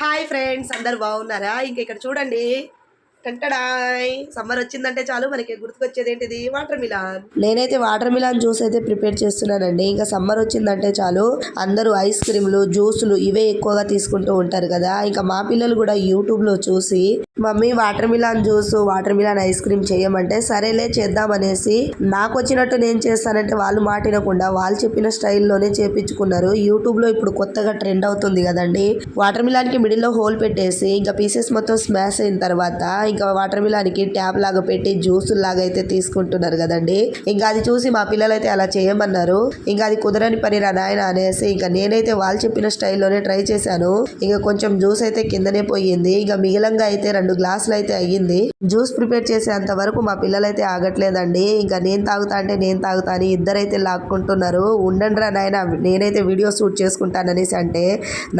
Hi friends అందరు బాగున్నారా? ఇంక ఇక్కడ చూడండి. టంటడాయ్ సమ్మర్ వచ్చిందంటే చాలు మనకి గుర్తుకొచ్చేది ఏంటిది? Watermelon. నేనైతే వాటర్ మిలాన్ జ్యూస్ అయితే ప్రిపేర్ చేస్తున్నానండి. ఇంకా సమ్మర్ వచ్చిందంటే చాలు అందరూ ఐస్ క్రీమ్లు జ్యూసులు ఇవే ఎక్కువగా తీసుకుంటూ ఉంటారు కదా. ఇంకా మా పిల్లలు కూడా యూట్యూబ్లో చూసి mummy watermelon juice watermelon ice cream చేయమంటే సరేలే చేద్దామనేసి నాకు వచ్చినట్టు నేను చేస్తానంటే వాళ్ళు మాటినకుండా వాళ్ళు చెప్పిన స్టైల్లోనే చేపించుకున్నారు. యూట్యూబ్లో ఇప్పుడు కొత్తగా ట్రెండ్ అవుతుంది కదండి. వాటర్ మిలాన్కి మిడిల్లో హోల్ పెట్టేసి ఇంకా పీసెస్ మొత్తం స్మాష్ అయిన తర్వాత ఇంకా వాటర్ మిలాన్కి ట్యాప్ లాగా పెట్టి జ్యూస్ లాగా అయితే తీసుకుంటున్నారు కదండి. ఇంకా అది చూసి మా పిల్లలు అయితే అలా చేయమన్నారు. ఇంకా అది కుదరని పని రా నాయన అనేసి ఇంకా నేనైతే వాళ్ళు చెప్పిన స్టైల్లోనే ట్రై చేశాను. ఇంకా కొంచెం జ్యూస్ అయితే కిందనే పోయింది. ఇంకా మిగిలంగా అయితే రెండు గ్లాసులు అయితే అయ్యింది. జ్యూస్ ప్రిపేర్ చేసేంత వరకు మా పిల్లలైతే ఆగట్లేదండి. ఇంకా నేను తాగుతా అంటే నేను తాగుతా అని ఇద్దరైతే లాక్కుంటున్నారు. ఉండండి రా నాయన నేనైతే వీడియో షూట్ చేసుకుంటాననేసి అంటే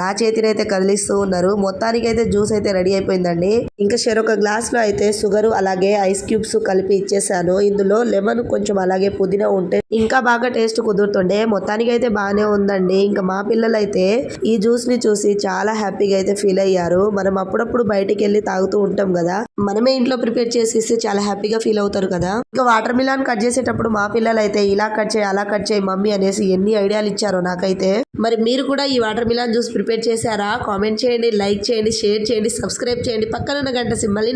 నా చేతినైతే కదిలిస్తూ ఉన్నారు. మొత్తానికైతే జ్యూస్ అయితే రెడీ అయిపోయిందండి. ఇంకా చెరొక గ్లాస్ లో అయితే షుగర్ అలాగే ఐస్ క్యూబ్స్ కలిపి ఇచ్చేసాను ఇందులో లెమన్ కొంచెం అలాగే పుదీనా ఉంటే ఇంకా బాగా టేస్ట్ కుదురుతుండే. మొత్తానికి అయితే బాగానే ఉందండి. ఇంకా మా పిల్లలు అయితే ఈ జ్యూస్ని చూసి చాలా హ్యాపీగా అయితే ఫీల్ అయ్యారు. మనం అప్పుడప్పుడు బయటికి వెళ్ళి తాగుతూ ఉంటాం కదా. మనమే ఇంట్లో ప్రిపేర్ చేసి ఇస్తే చాలా హ్యాపీగా ఫీల్ అవుతారు కదా. ఇంకా వాటర్ మిలాన్ కట్ చేసేటప్పుడు మా పిల్లలు అయితే ఇలా కట్ చేయి అలా కట్ చేయి మమ్మీ అనేసి ఎన్ని ఐడియాలు ఇచ్చారో నాకైతే. మరి మీరు కూడా ఈ వాటర్ మిలాన్ జ్యూస్ ప్రిపేర్ చేశారా? కామెంట్ చేయండి లైక్ చేయండి షేర్ చేయండి సబ్స్క్రైబ్ చేయండి. పక్కన ఉన్న గంట సింబల్ని